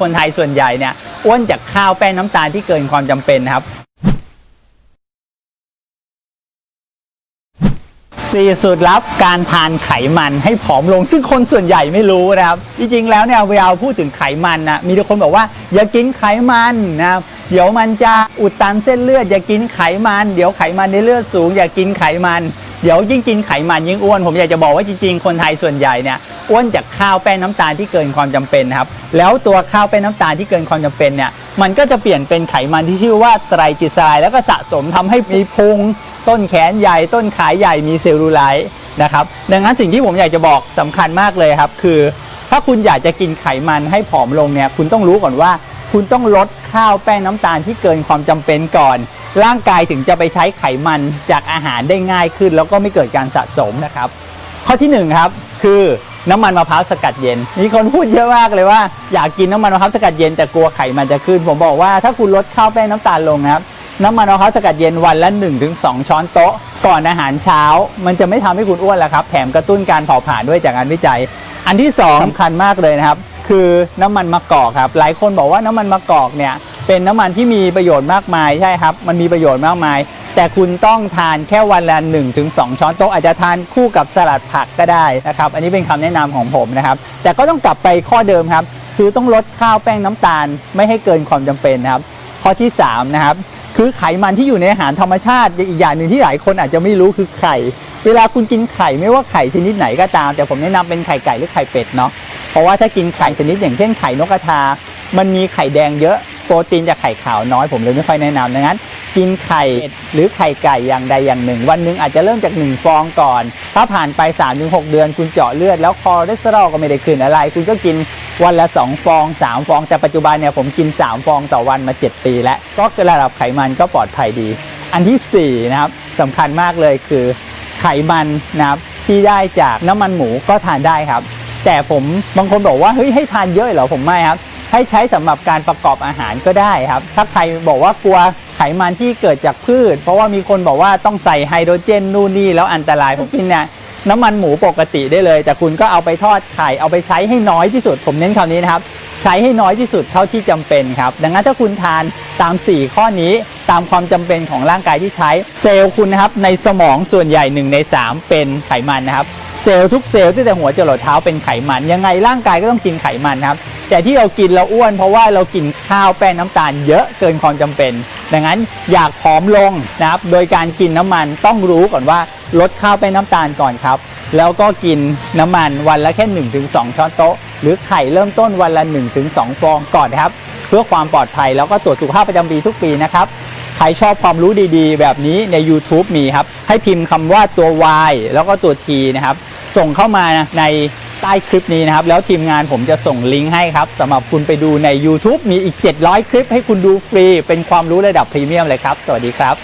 คนไทยส่วนใหญ่เนี่ยอ้วนจากข้าวแป้งน้ำตาลที่เกินความจำเป็นนะครับ สี่สูตรลับการทานไขมันให้ผอมลงซึ่งคนส่วนใหญ่ไม่รู้นะครับ จริงๆแล้วเนี่ยเวลาพูดถึงไขมันนะมีทุกคนบอกว่าอย่ากินไขมันนะครับเดี๋ยวมันจะอุดตันเส้นเลือดอย่ากินไขมัน เดี๋ยวไขมันในเลือดสูงอย่ากินไขมัน เดี๋ยวยิ่งกินไขมันยิ่งอ้วน ผมอยากจะบอกว่าจริงๆ คนไทยส่วนใหญ่เนี่ย อ้วนจากข้าวแป้งน้ำตาลที่เกินความจำเป็นนะครับ แล้วตัวข้าวแป้งน้ำตาลที่เกินความจำเป็นเนี่ย มันก็จะเปลี่ยนเป็นไขมันที่ชื่อว่าไตรกลีเซอไรด์แล้วก็สะสมทำให้มีพุง ต้นแขนใหญ่ ต้นขาใหญ่มีเซลลูไลท์นะครับ ดังนั้นสิ่งที่ผมอยากจะบอกสำคัญมากเลยครับ คือ ถ้าคุณอยากจะกินไขมันให้ผอมลงเนี่ย คุณต้องรู้ก่อนว่า คุณต้องลดข้าวแป้งน้ำตาลที่เกินความจำเป็นก่อนร่างกายถึงจะไปใช้ไขมันจากอาหารได้ง่ายขึ้น แล้วก็ไม่เกิดการสะสมนะครับ ข้อที่หนึ่งครับคือ น้ำมันมะพร้าวสกัดเย็น มีคนพูดเยอะมากเลยว่า อยากกินน้ำมันมะพร้าวสกัดเย็นแต่กลัวไขมันจะขึ้น ผมบอกว่าถ้าคุณลดข้าวแป้งน้ำตาลลงนะครับน้ำมันมะพร้าวสกัดเย็นวันละ 1-2 ช้อนโต๊ะ ก่อนอาหารเช้า มันจะไม่ทำให้คุณอ้วนแล้วครับแถมกระตุ้นการเผาผลาญด้วยจากงานวิจัย อันที่สองสำคัญมากเลยนะครับ คือน้ำมันมะกอกครับ หลายคนบอกว่าน้ำมันมะกอกเนี่ยเป็นน้ำมันที่มีประโยชน์มากมายใช่ครับ มันมีประโยชน์มากมาย แต่คุณต้องทานแค่วันละ1-2ถึง2ช้อนโต๊ะอาจจะทานคู่กับสลัดผักก็ได้นะครับ อันนี้เป็นคำแนะนำของผมนะครับ แต่ก็ต้องกลับไปข้อเดิมครับ คือต้องลดข้าวแป้งน้ำตาล ไม่ให้เกินความจำเป็นนะครับ ข้อที่3นะครับคือไขมันที่อยู่ในอาหารธรรมชาติอีกอย่างหนึ่งที่หลายคนอาจจะไม่รู้คือไข่ เวลาคุณกินไข่ไม่ว่าไข่ชนิดไหนก็ตาม แต่ผมแนะนำเป็นไข่ไก่หรือไข่เป็ดเนาะเพราะว่าถ้ากินไข่ชนิดอย่างเช่นไข่นกกระทา มันมีไข่แดงเยอะโปรตีนจากไข่ขาวน้อยผมเลยไม่ค่อยแนะนำดังนั้น กินไข่เป็ดหรือไข่ไก่อย่างใดอย่างหนึ่ง วันหนึ่งอาจจะเริ่มจาก 1 ฟองก่อน ถ้าผ่านไป 3-6 เดือนคุณเจาะเลือด แล้วคอเลสเตอรอลก็ไม่ได้ขึ้นอะไร คุณก็กินวันละ 2 ฟอง 3 ฟอง แต่ปัจจุบันเนี่ยผมกิน 3 ฟองต่อวันมา 7 ปี แล้วก็ระดับไขมันก็ปลอดภัยดี อันที่4นะครับสำคัญมากเลยคือไขมันนะครับที่ได้จากน้ำมันหมูก็ทานได้ครับ แต่ผมบางคนบอกว่าเฮ้ยให้ทานเยอะเหรอผมไม่ครับ ให้ใช้สำหรับการประกอบอาหารก็ได้ครับ ถ้าใครบอกว่ากลัวไขมันที่เกิดจากพืช เพราะว่ามีคนบอกว่าต้องใส่ไฮโดรเจนนู่นนี่แล้วอันตรายผมกินเนี่ยน้ำมันหมูปกติได้เลย แต่คุณก็เอาไปทอดไข่เอาไปใช้ให้น้อยที่สุด ผมเน้นคำนี้นะครับ ใช้ให้น้อยที่สุดเท่าที่จำเป็นครับ ดังนั้นถ้าคุณทานตาม 4 ข้อนี้ตามความจำเป็นของร่างกายที่ใช้เซลล์คุณนะครับ ในสมองส่วนใหญ่1ใน3 เป็นไขมันนะครับเซลล์ทุกเซลล์ตั้งแต่หัวจรดเท้าเป็นไขมัน ยังไงร่างกายก็ต้องกินไขมันครับ แต่ที่เรากินเราอ้วน เพราะว่าเรากินข้าวแป้งน้ำตาลเยอะเกินความจำเป็น ดังนั้นอยากผอมลงนะครับ โดยการกินน้ำมันต้องรู้ก่อนว่าลดข้าวแป้งน้ำตาลก่อนครับ แล้วก็กินน้ำมันวันละแค่ 1-2 ช้อนโต๊ะ หรือไข่เริ่มต้นวันละ 1-2 ฟองก่อนนครับ เพื่อความปลอดภัยแล้วก็ตรวจสุขภาพประจำปีทุกปีนะครับใครชอบความรู้ดีๆ แบบนี้ใน YouTube มีครับ ให้พิมพ์คำว่าตัว Y แล้วก็ตัว T นะครับ ส่งเข้ามาใน ใต้คลิปนี้นะครับ แล้วทีมงานผมจะส่งลิงก์ให้ครับสำหรับคุณไปดูใน YouTube มีอีก 700 คลิปให้คุณดูฟรี เป็นความรู้ระดับพรีเมียมเลยครับ สวัสดีครับ